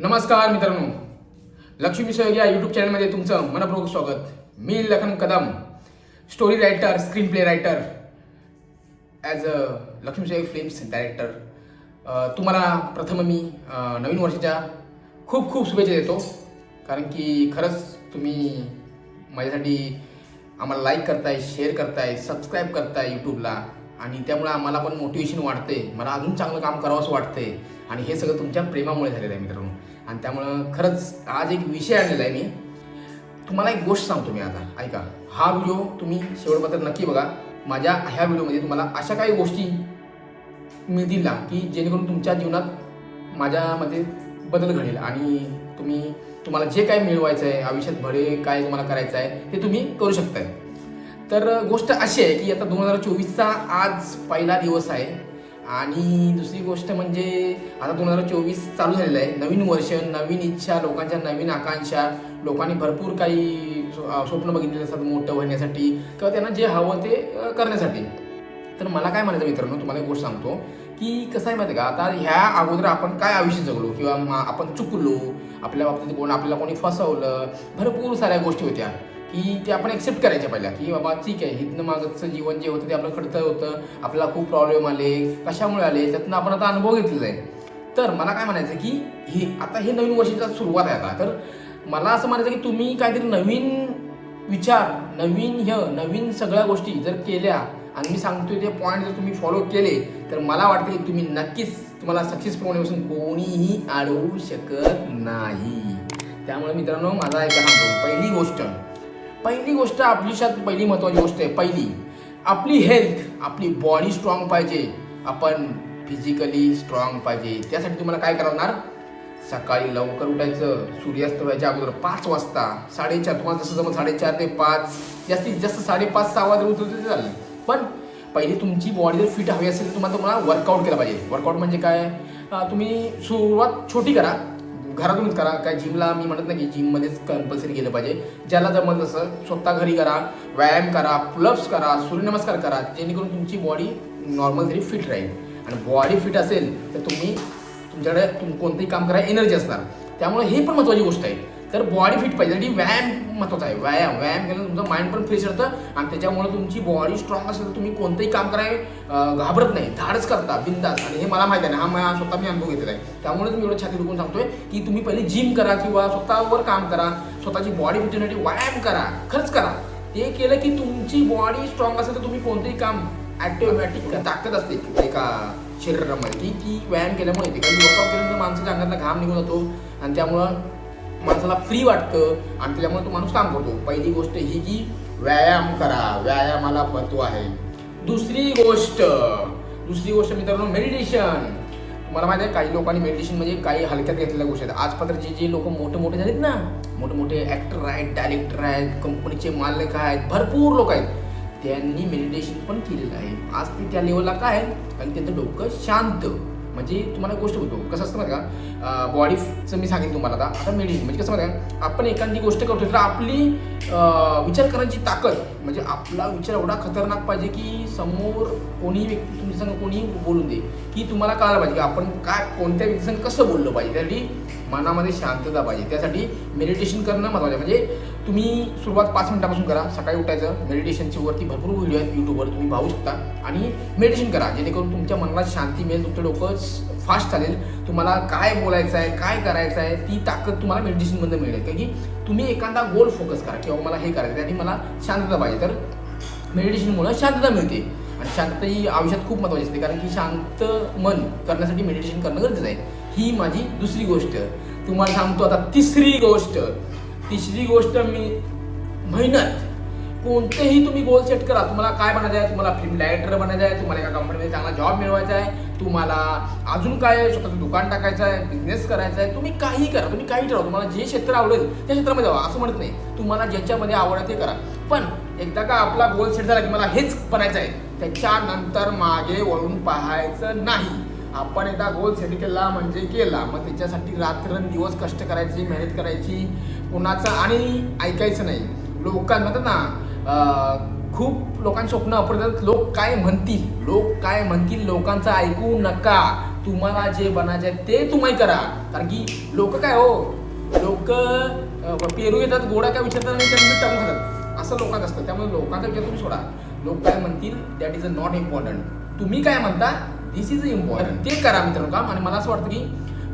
नमस्कार मित्रांनो. लक्ष्मी सहयोग या यूट्यूब चॅनलमध्ये तुमचं मनपूर्वक स्वागत. मी Lakhan Kadam story writer screenplay writer as a Lakshmi Sahyog films director तुम्हाला प्रथम मी नवीन वर्षाच्या खूप खूप शुभेच्छा देतो. कारण की खरंच तुम्ही माझ्यासाठी आम्हाला लाईक करताय शेअर करताय सबस्क्राईब करताय यूट्यूबला आणि त्यामुळे आम्हाला पण मोटिवेशन वाटते मला अजून चांगलं काम करावं असं वाटतंय. आणि हे सगळं तुमच्या प्रेमामुळे झालेलं आहे मित्रांनो. आणि त्यामुळं खरंच आज एक विषय आणलेला आहे मी. तुम्हाला एक गोष्ट सांगतो मी आता. ऐका. हा व्हिडिओ तुम्ही शेवटपर्यंत नक्की बघा. माझ्या ह्या व्हिडिओमध्ये तुम्हाला अशा काही गोष्टी मिळतील ना की जेणेकरून तुमच्या जीवनात माझ्यामध्ये बदल घडेल. आणि तुम्ही तुम्हाला जे काय मिळवायचं आहे आयुष्यात भले काय तुम्हाला करायचं आहे ते तुम्ही करू शकताय. तर गोष्ट अशी आहे की आता दोन हजार चोवीसचा आज पहिला दिवस आहे. आणि दुसरी गोष्ट म्हणजे आता दोन हजार चोवीस चालू झालेलं आहे. नवीन वर्ष नवीन इच्छा लोकांच्या नवीन आकांक्षा लोकांनी भरपूर काही स्व- स्वप्न बघितलेले असतात मोठं होण्यासाठी किंवा त्यांना जे हवं ते करण्यासाठी. तर मला काय म्हणायचं मित्रांनो तुम्हाला एक गोष्ट सांगतो की कसं आहे माहिती का? आता ह्या अगोदर आपण काय आयुष्य जगलो किंवा मा- आपण चुकलो आपल्या बाबतीत कोण आपल्याला कोणी फसवलं भरपूर साऱ्या गोष्टी होत्या. की ते आपण एक्सेप्ट करायच्या पहिल्या की बाबा ठीक आहे इथनं मागचं जीवन जे होतं ते आपलं खडतं होतं आपल्याला खूप प्रॉब्लेम आले कशामुळे आले त्यातनं आपण आता अनुभव घेतलेला आहे. तर मला काय म्हणायचं की हे आता हे नवीन वर्षाची सुरुवात आहे आता. तर मला असं म्हणायचं की तुम्ही काहीतरी नवीन विचार नवीन ह्य नवीन सगळ्या गोष्टी जर केल्या आणि मी सांगतोय ते पॉईंट जर तुम्ही फॉलो केले तर मला वाटतं की तुम्ही नक्कीच तुम्हाला सक्सेस होण्यापासून कोणीही अडवू शकत नाही. त्यामुळे मित्रांनो माझा एक सांगतो पहिली गोष्ट पहिली गोष्ट आपलीशात पहिली महत्त्वाची गोष्ट आहे पहिली. आपली हेल्थ आपली बॉडी स्ट्रॉंग पाहिजे. आपण फिजिकली स्ट्रॉंग पाहिजे. त्यासाठी तुम्हाला काय करावं लागणार सकाळी लवकर उठायचं. सूर्यास्त व्हायच्या अगोदर पाच वाजता. साडेचार तुम्हाला जसं जमत साडेचार ते पाच. जास्तीत जास्त साडेपाच सहा वाजता उठलं तरी चालेल. पण पहिली तुमची बॉडी जर फिट हवी असेल तर तुम्हाला तुम्हाला वर्कआउट केला पाहिजे. वर्कआउट म्हणजे काय? तुम्ही सुरुवात छोटी करा. घरातूनच करा. काय जिमला मी म्हणत नाही की जिममध्येच कंपल्सरी गेलं पाहिजे. ज्याला जमत असं स्वतः घरी करा व्यायाम करा पुलअप्स करा सूर्यनमस्कार करा जेणेकरून तुमची बॉडी नॉर्मल तरी फिट राहील. आणि बॉडी फिट असेल तर तुम्ही तुमच्याकडे तुम कोणतंही काम करायला एनर्जी असणार. त्यामुळे हे पण महत्त्वाची गोष्ट आहे. तर बॉडी फिट पाहिजे. आणि व्यायाम महत्त्वाचा आहे. व्यायाम व्यायाम केल्यानं तुमचं माइंड पण फ्रेश राहतं आणि त्याच्यामुळे तुमची बॉडी स्ट्रॉंग असेल तर तुम्ही कोणतंही काम कराय घाबरत नाही. धाडच करता बिंदास. आणि हे मला माहिती आहे ना हा मला स्वतः मी अनुभव घेतलेला आहे. त्यामुळे तुम्ही एवढं छाती दुखून सांगतोय की तुम्ही पहिले जिम करा किंवा स्वतःवर काम करा स्वतःची बॉडी फिटण्यासाठी व्यायाम करा खर्च करा. ते केलं की तुमची बॉडी स्ट्रॉंग असेल तर तुम्ही कोणतंही काम ॲटोमॅटिक ताकद असते एका शरीरामध्ये. की ती व्यायाम केल्यामुळे येते कारण वर्कआउट केल्यानंतर माणसाच्या अंगातला घाम निघून जातो आणि त्यामुळं माणसाला फ्री वाटतं आणि त्याच्यामुळे तो माणूस काम करतो. पहिली गोष्ट ही की व्यायाम करा. व्यायामाला महत्त्व आहे. दुसरी गोष्ट दुसरी गोष्ट मित्रांनो मेडिटेशन मला माहिती आहे काही लोकांनी मेडिटेशन म्हणजे काही हलक्यात घेतलेल्या गोष्टी आहेत. आजपात्र जे जे लोक मोठे मोठे झालेत ना मोठे मोठे ॲक्टर आहेत डायरेक्टर आहेत कंपनीचे मालक आहेत भरपूर लोक आहेत. त्यांनी मेडिटेशन पण केलेलं आहे. आज ते त्या लेवलला काय आहे आणि त्यांचं डोकं शांत. म्हणजे तुम्हाला गोष्ट होतो कसं असतं माहिती का बॉडीचं मी सांगेन तुम्हाला आता. आता मेडिसिन म्हणजे कसं माहिती का आपण एखादी गोष्ट करतो तर आपली विचार करण्याची ताकद म्हणजे आपला विचार एवढा खतरनाक पाहिजे की समोर कोणीही व्यक्ती तुमच्या संग कोणी बोलून दे की तुम्हाला कळायला पाहिजे की आपण काय कोणत्या व्यक्तीसंग कसं बोललं पाहिजे. त्यासाठी मनामध्ये शांतता पाहिजे. त्यासाठी मेडिटेशन करणं महत्त्वाचं आहे. म्हणजे तुम्ही सुरुवात पाच मिनिटापासून करा. सकाळी उठायचं मेडिटेशनची वरती भरपूर व्हिडिओ आहेत यूट्यूबवर तुम्ही पाहू शकता. आणि मेडिटेशन करा जेणेकरून तुमच्या मनाला शांती मिळेल तुमचं डोकं फास्ट चालेल. तुम्हाला काय बोलायचं आहे काय करायचं आहे ती ताकद तुम्हाला मेडिटेशनमधून मिळेल. कारण की तुम्ही एखादा गोल फोकस करा किंवा मला हे करायचं आहे आणि मला शांतता पाहिजे. तर मेडिटेशनमुळे शांतता मिळते. आणि शांतता ही आयुष्यात खूप महत्त्वाची असते कारण की शांत मन करण्यासाठी मेडिटेशन करणं गरजेचं आहे. ही माझी दुसरी गोष्ट. तुम्हाला सांगतो आता तिसरी गोष्ट. तिसरी गोष्ट मी मेहनत कोणतेही तुम्ही गोल सेट करा. तुम्हाला काय बनायचं आहे? तुम्हाला फिल्म डायरेक्टर बनायचं आहे. तुम्हाला एका कंपनीमध्ये चांगला जॉब मिळवायचा आहे. तुम्हाला अजून काय स्वतःचं दुकान टाकायचं आहे? बिझनेस करायचा आहे? तुम्ही काही करा. तुम्ही काही ठरवा. तुम्हाला जे क्षेत्र आवडेल त्या क्षेत्रामध्ये जावा. असं म्हणत नाही. तुम्हाला ज्याच्यामध्ये आवडत ते करा. पण एकदा का आपला गोल सेट झाला की मला हेच बनायचं आहे त्याच्यानंतर मागे वळून पाहायचं नाही. आपण एकदा गोल सेट केला म्हणजे केला. मग त्याच्यासाठी रात्रंदिवस कष्ट करायची मेहनत करायची कुणाचं आणि ऐकायचं नाही. लोकां म्हणतात ना खूप लोकांची स्वप्न अपरतात लोक काय म्हणतील? लोक काय म्हणतील? लोकांचं ऐकू नका. तुम्हाला जे बनायचे ते तुम्ही करा. कारण की लोक काय हो? लोक पेरू येतात गोडा काय विचारतात आणि त्यांना टाकून खातात. असं लोकांत असतं. त्यामुळे लोकांचा विचार तुम्ही सोडा. लोक काय म्हणतील? That is a not important तुम्ही काय म्हणता? दिस इज इम्पॉर्टंट ते करा मित्रांनो काम आणि मला असं वाटतं की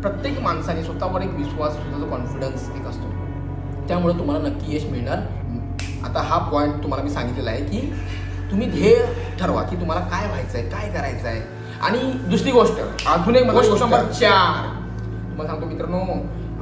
प्रत्येक माणसाने स्वतःवर एक विश्वास स्वतःचा कॉन्फिडन्स एक असतो. त्यामुळे तुम्हाला नक्की यश मिळणार. आता हा पॉईंट तुम्हाला मी सांगितलेला आहे की तुम्ही ध्येय ठरवा की तुम्हाला काय व्हायचं आहे काय करायचं आहे आणि दुसरी गोष्ट अजून एक गोष्ट. नंबर चार. तुम्हाला सांगतो मित्रांनो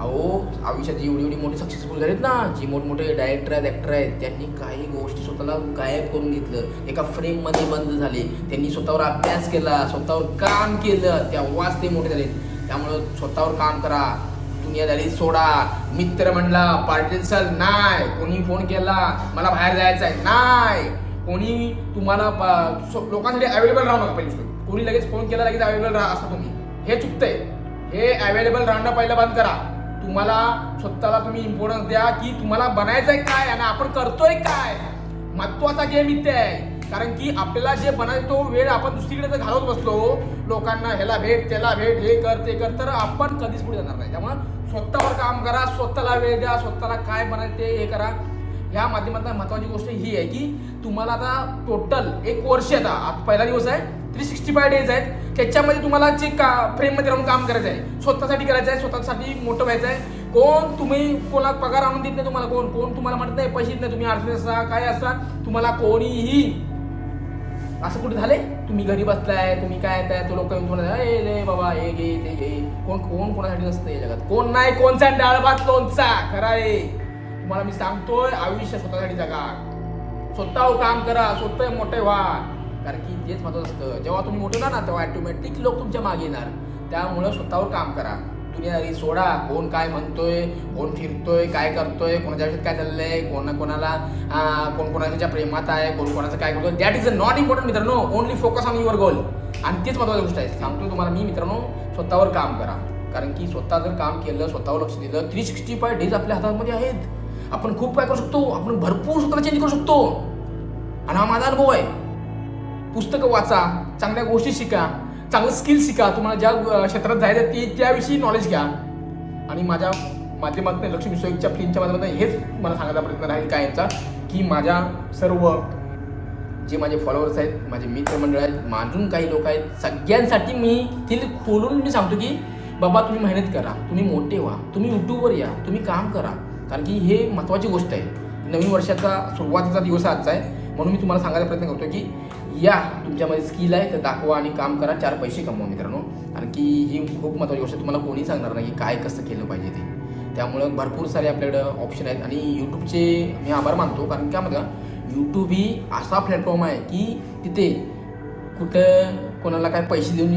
अहो आयुष्यात जी एवढी एवढी मोठी सक्सेसफुल झालीत ना जी मोठमोठे डायरेक्टर आहेत ॲक्टर आहेत त्यांनी काही गोष्टी स्वतःला गायब करून घेतलं. एका फ्रेममध्ये बंद झाले. त्यांनी स्वतःवर अभ्यास केला स्वतःवर काम केलं. तेव्हाच ते मोठे झाले त्यामुळं स्वतःवर काम करा दुनियादारी सोडा. मित्र म्हणला पार्टी चल नाही कोणी फोन केला मला बाहेर जायचं आहे. नाही कोणी तुम्हाला सो- लोकांसाठी अवेलेबल राहू नका पहिली कोणी लगेच फोन केला लगेच अवेलेबल राहा असं तुम्ही. हे चुकतंय. हे अवेलेबल राहणं पहिलं बंद करा. तुम्हाला स्वतःला तुम्ही इम्पॉर्टन्स द्या की तुम्हाला बनायचंय काय आणि आपण करतोय काय? महत्त्वाचा गेम इथे आहे. कारण की आपल्याला जे बनायचं तो वेळ आपण दुसरीकडे जर घालवत बसलो लोकांना ह्याला भेट त्याला भेट हे कर ते कर तर आपण कधीच पुढे जाणार नाही. त्यामुळे स्वतःवर काम करा स्वतःला वेळ द्या स्वतःला काय बनायचं ते हे करा. ह्या माध्यमातून महत्वाची गोष्ट ही आहे की तुम्हाला आता टोटल एक वर्ष आता पहिला दिवस आहे. थ्री सिक्स्टी फाय डेज आहेत. त्याच्यामध्ये तुम्हाला जे का फ्रेममध्ये राहून काम करायचं आहे स्वतःसाठी करायचं आहे स्वतःसाठी मोठं व्हायचं आहे. कोण तुम्ही कोणा पगार आणून देत नाही तुम्हाला कोण कोण तुम्हाला म्हणत नाही पैसे देत नाही तुम्ही अडचणी असा काय असा तुम्हाला कोणीही असं कुठे झाले तुम्ही घरी बसलाय तुम्ही काय येताय तो लोक येऊन तुम्हाला ए बाबा हे घे ते घे. कोण कोण कोणासाठी नसतं या जगात. कोण नाही कोणचा डाळ भात लोणचा खरा आहे. तुम्हाला मी सांगतोय आयुष्य स्वतःसाठी जगा. स्वतः काम करा स्वतः मोठे व्हा. कारण की तेच महत्वाचं असतं. जेव्हा तुम्ही मोठं ना तेव्हा ॲटोमॅटिक लोक तुमच्या मागे येणार. त्यामुळं स्वतःवर काम करा. दुनियादारी सोडा. कोण काय म्हणतोय कोण फिरतोय काय करतोय कोणाच्या आयुष्यात काय चाललंय कोण कोणाला कोण कोणाच्या प्रेमात आहे कोण कोणाचं काय करतोय. That is a not important मित्रांनो. Only focus on your goal आणि तेच महत्वाची गोष्ट आहे. सांगतो तुम्हाला मी मित्रांनो स्वतःवर काम करा. कारण की स्वतः जर काम केलं स्वतःवर लक्ष दिलं थ्री सिक्स्टी फाय डेज आपल्या हातामध्ये आहेत. आपण खूप काय करू शकतो? आपण भरपूर स्वतःला चेंज करू शकतो. आणि हा माझा अनुभव आहे. पुस्तकं वाचा चांगल्या गोष्टी शिका चांगलं स्किल शिका. तुम्हाला ज्या क्षेत्रात जायचं ते त्याविषयी नॉलेज घ्या. आणि माझ्या माध्यमातून लक्ष्मी सोयीच्या फिल्मच्या माध्यमातून हेच मला सांगायचा प्रयत्न राहील यांचा की माझ्या सर्व जे माझे फॉलोअर्स आहेत माझे मित्रमंडळ आहेत माझून काही लोक आहेत सगळ्यांसाठी मी दिल खोलून मी सांगतो की बाबा तुम्ही मेहनत करा तुम्ही मोठे व्हा तुम्ही यूट्यूबवर या तुम्ही काम करा. कारण की हे महत्त्वाची गोष्ट आहे. नवीन वर्षाचा सुरुवातीचा दिवस आजचा आहे. म्हणून मी तुम्हाला सांगायचा प्रयत्न करतो की या. तुमच्यामध्ये स्किल आहे तर दाखवा आणि काम करा. चार पैसे कमवा मित्रांनो. कारण की ही खूप महत्त्वाची गोष्ट तुम्हाला कोणी सांगणार नाही की काय कसं केलं पाहिजे ते. त्यामुळं भरपूर सारे आपल्याकडं ऑप्शन आहेत. आणि यूट्यूबचे मी आभार मानतो. कारण काय माहिती यूट्यूब ही असा प्लॅटफॉर्म आहे की तिथे कुठं कोणाला काय पैसे देऊन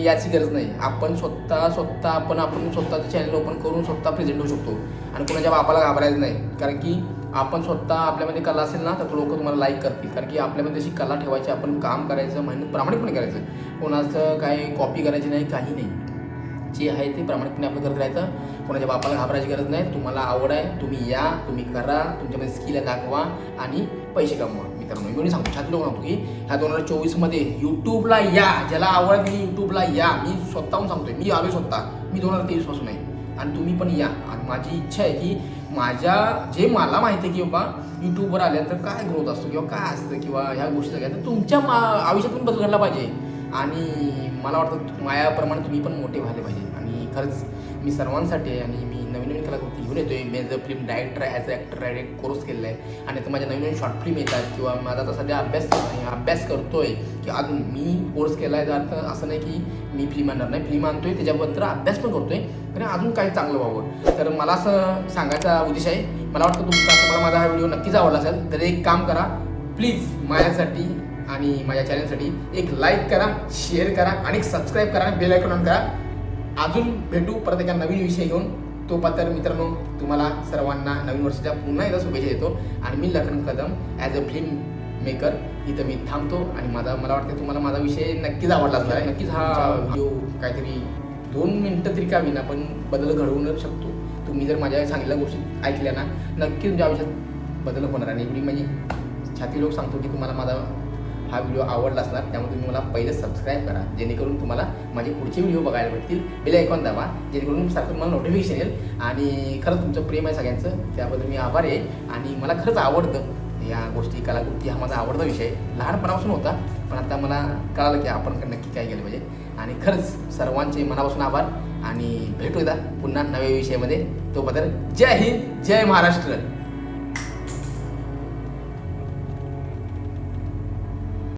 याची गरज नाही. आपण स्वतः स्वतः आपण आपण स्वतःचं चॅनल ओपन करून स्वतः प्रेझेंट होऊ शकतो. आणि कोणाच्या बापाला घाबरायचं नाही. कारण की आपण स्वतः आपल्यामध्ये कला असेल ना तर लोक तुम्हाला लाईक करतील. कारण की आपल्यामध्ये अशी कला ठेवायची आपण काम करायचं मेहनत प्रामाणिकपणे करायचं. कोणाचं काय कॉपी करायची नाही काही नाही. जे आहे ते प्रामाणिकपणे आपण करत राहायचं. कोणाच्या बापाला घाबरायची गरज नाही. तुम्हाला आवड आहे तुम्ही या तुम्ही करा तुमच्यामध्ये स्किल दाखवा आणि पैसे कमवा. मित्रांनो मी सांगतो. छाती लोक सांगतो की ह्या दोन हजार चोवीसमध्ये यूट्यूबला या. ज्याला आवड आहे त्यांनी यूट्यूबला या. मी स्वतःहून सांगतोय. मी आलो स्वतः. मी दोन हजार तेवीसपासून आहे. आणि तुम्ही पण या. आणि माझी इच्छा आहे की माझ्या जे मला माहिती आहे की बाबा यूट्यूबवर तर काय ग्रोथ असतो किंवा काय असतं किंवा ह्या गोष्टी काय तर तुमच्या मा आयुष्यात पण बदल घडला पाहिजे. आणि मला वाटतं मायाप्रमाणे तुम्ही पण मोठे व्हायला पाहिजे. आणि खरंच मी सर्वांसाठी आहे आणि मी नवीन नवीन कलाकृती घेऊन येतोय. मी as a film director as a actor direct course केलेला आहे आणि तर माझ्या नवीन नवीन शॉर्ट फिल्म येतात किंवा माझा आता सध्या अभ्यास अभ्यास करतोय की अजून मी कोर्स केला आहे अर्थ असं नाही की मी फिल्म आणणार नाही. फिल्म आणतोय त्याच्याबद्दल अभ्यास पण करतोय आणि अजून काही चांगलं व्हावं. तर मला असं सांगायचा उद्देश आहे मला वाटतं तुमचा तुम्हाला माझा हा व्हिडिओ नक्कीच आवडला असेल तर एक काम करा प्लीज माझ्यासाठी आणि माझ्या चॅनलसाठी एक लाईक करा शेअर करा आणि सबस्क्राईब करा आणि बेल आयकॉन ऑन करा. अजून भेटू परत एका नवीन विषय घेऊन. तो पत्र मित्रांनो तुम्हाला सर्वांना नवीन वर्षाच्या पुन्हा एकदा शुभेच्छा देतो. आणि मी Lakhan Kadam as a filmmaker इथं मी थांबतो. आणि माझा मला वाटतं तुम्हाला माझा विषय नक्कीच आवडला असणार आहे. नक्कीच हा. व्हिडिओ काहीतरी दोन मिनटं तरी का विना पण बदल घडवू शकतो. तुम्ही जर माझ्या सांगितल्या गोष्टी ऐकल्या ना नक्की तुमच्या आयुष्यात बदल होणार. आणि एवढी म्हणजे छाती लोक सांगतो की तुम्हाला माझा हा व्हिडिओ आवडला असणार त्यामुळे तुम्ही मला पहिले सबस्क्राईब करा. जेणेकरून तुम्हाला माझे पुढचे व्हिडिओ बघायला भेटतील. बेल ऐकून दाबा. जेणेकरून सारखं तुम्हाला नोटिफिकेशन येईल. आणि खरंच तुमचं प्रेम आहे सगळ्यांचं. त्याबद्दल मी आभार आहे. आणि मला खरंच आवडतं या गोष्टी कलाकृती हा माझा आवडता विषय. लहानपणापासून होता पण आता मला कळालं की आपण नक्की काय केलं पाहिजे. आणि खरंच सर्वांचे मनापासून आभार. आणि भेटू एकदा पुन्हा नव्या विषयामध्ये. तोपर्यंत जय हिंद जय महाराष्ट्र.